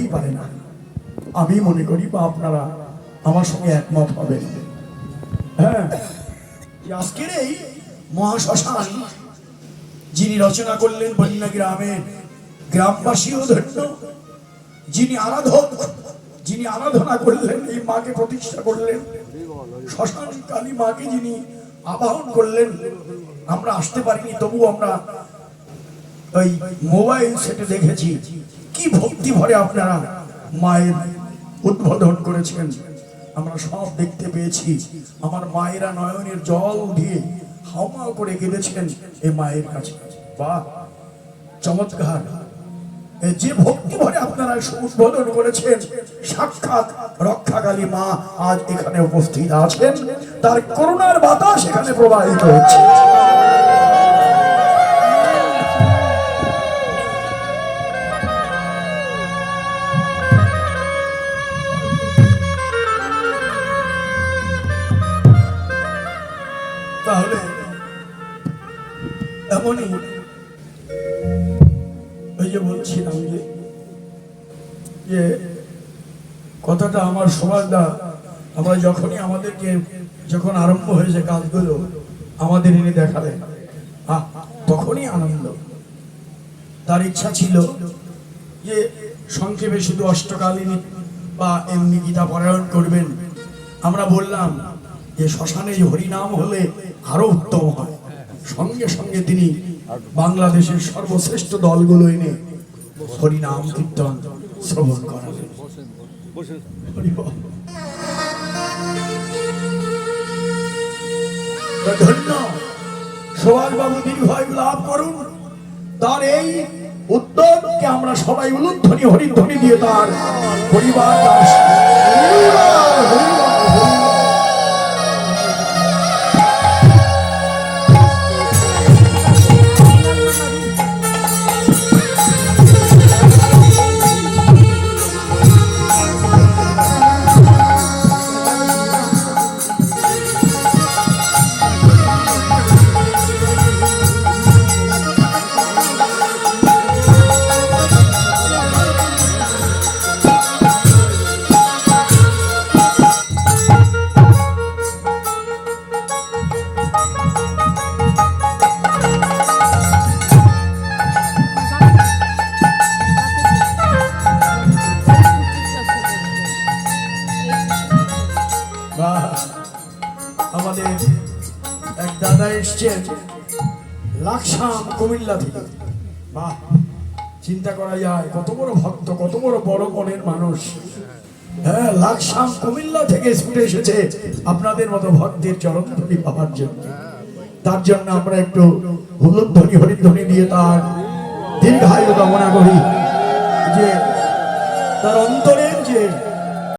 হতেই পারে না। আমি মনে করি বা আপনারা আমার সঙ্গে একমত হবেন। হ্যাঁ আজকের এই মহাশ্মশান যিনি রচনা করলেন বন্যা গ্রামের গ্রামবাসীও ধন্য। যিনি আরাধক, যিনি আরাধনা করলেন, এই মাকে প্রতিষ্ঠা করলেন। শ্মশান কালী মাকে যিনি আবাহন করলেন, আমরা আসতে পারিনি তবু আমরা ওই মোবাইল সেটে দেখেছি। কি ভক্তি ভরে আপনারা মায়ের উদ্বোধন করেছেন? আমরা সব দেখতে পেয়েছি। আমার মায়েরা নয়নের জল দিয়ে হাওমা করে কেঁদেছেন এই মায়ের কাছে। বাহ, চমৎকার। যে ভক্তি ভরে আপনারা উদ্বোধন করেছেন, সাক্ষাৎ রক্ষাকালী মা আজ এখানে উপস্থিত আছেন। তার করুণার বাতাস এখানে প্রবাহিত হচ্ছে। এমনই ওই যে বলছিলাম যে কথাটা আমার সমাজদা, আমরা যখনই আমাদেরকে যখন আরম্ভ হয়েছে কাজগুলো, আমাদের দেখালেন। তখনই আনন্দ। তার ইচ্ছা ছিল যে সংক্ষেপে শুধু অষ্টকালীন বা এমনি গীতা পারায়ণ করবেন। আমরা বললাম যে শ্মশানে হরিনাম হলে আরও উত্তম হয়। সঙ্গে সঙ্গে তিনি বাংলাদেশের সর্বশ্রেষ্ঠ দলগুলো এনে হরিনাম কীর্তন শ্রবণ করালেন। ধন্য সুভাষ বাবু দীর্ঘায়ু লাভ করুন। তার এই উদ্যোগকে আমরা সবাই উলুধ্বনি, হরিধ্বনি দিয়ে তার পরিবার আমাদের এক দাদা এসছেন লাকসাম কুমিল্লা থেকে। বাহ, চিন্তা করা যায়, কত বড় ভক্ত, কত বড় বড় মনের মানুষ। হ্যাঁ লাকসাম কুমিল্লা থেকে ছুটে এসেছে আপনাদের মতো ভক্তের চরণ ধরি পাওয়ার জন্য। তার জন্য আমরা একটু হুলুধ্বনি, হরিধ্বনি দিয়ে তার দীর্ঘায়ু কামনা করি যে তার অন্তরের যে